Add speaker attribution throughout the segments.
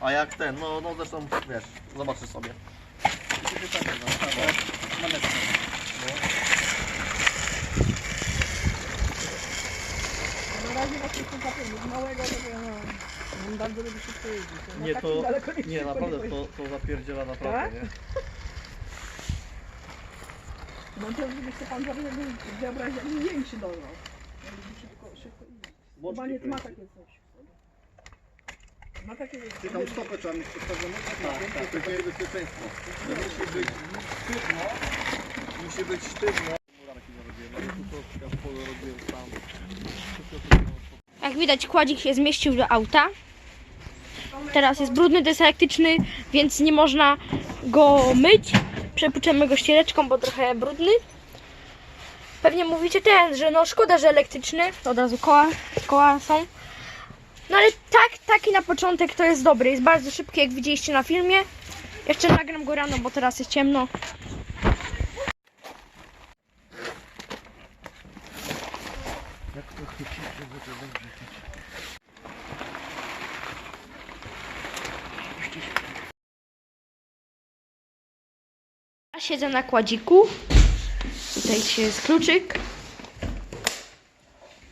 Speaker 1: A jak ten, no, no zresztą wiesz, zobaczysz sobie.
Speaker 2: Na razie właśnie chcę zapomnieć. Małego to ja no, on bardzo lubi szybko jeździć. No,
Speaker 1: Nie,
Speaker 2: tak
Speaker 1: to,
Speaker 2: daleko
Speaker 1: nie,
Speaker 2: szybko
Speaker 1: naprawdę to, to zapierdziela
Speaker 2: Tak?
Speaker 1: naprawdę, nie?
Speaker 2: No to żeby się pan zawsze był wyobraźnia większy dojrzał. On lubi szybko, szybko iść. Chyba nie ma takie coś. Ma takie
Speaker 3: Ty tam stopę trzeba mieć przestawione,
Speaker 1: Tak, tak, to jest bezpieczeństwo. To musi być sztywno, musi być sztywno. Murarki zarobiłem, ale tu to ja w polu robiłem sam. Wszystko to było
Speaker 4: Jak widać kładzik się zmieścił do auta. Teraz jest brudny, to jest elektryczny, więc nie można go myć. Przepłuczemy go ściereczką, bo trochę brudny. Pewnie mówicie ten, że no szkoda, że elektryczny. Od razu koła, koła są. No ale tak, taki na początek to jest dobry. Jest bardzo szybki, jak widzieliście na filmie. Jeszcze nagram go rano, bo teraz jest ciemno. Ja siedzę na kładziku. Tutaj się jest kluczyk.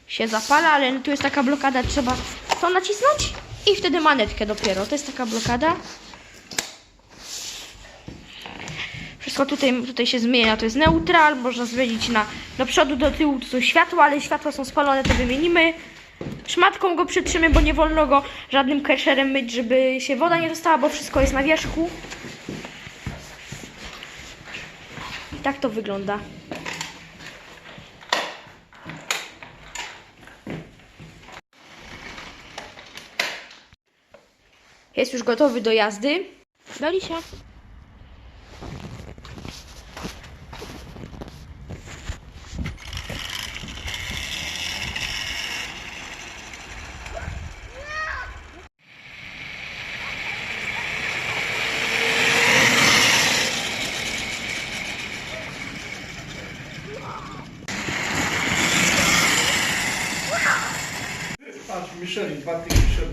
Speaker 4: Się zapala, ale tu jest taka blokada, trzeba to nacisnąć i wtedy manetkę dopiero. To jest taka blokada. Wszystko tutaj, tutaj się zmienia. To jest neutral, można zmienić na do przodu, do tyłu. To są światła, ale światła są spalone, to wymienimy. Szmatką go przytrzymy, bo nie wolno go żadnym kesherem myć, żeby się woda nie dostała, bo wszystko jest na wierzchu. I tak to wygląda. Jest już gotowy do jazdy. Dali się.
Speaker 3: Patrz, Michelin, dwa Michelin.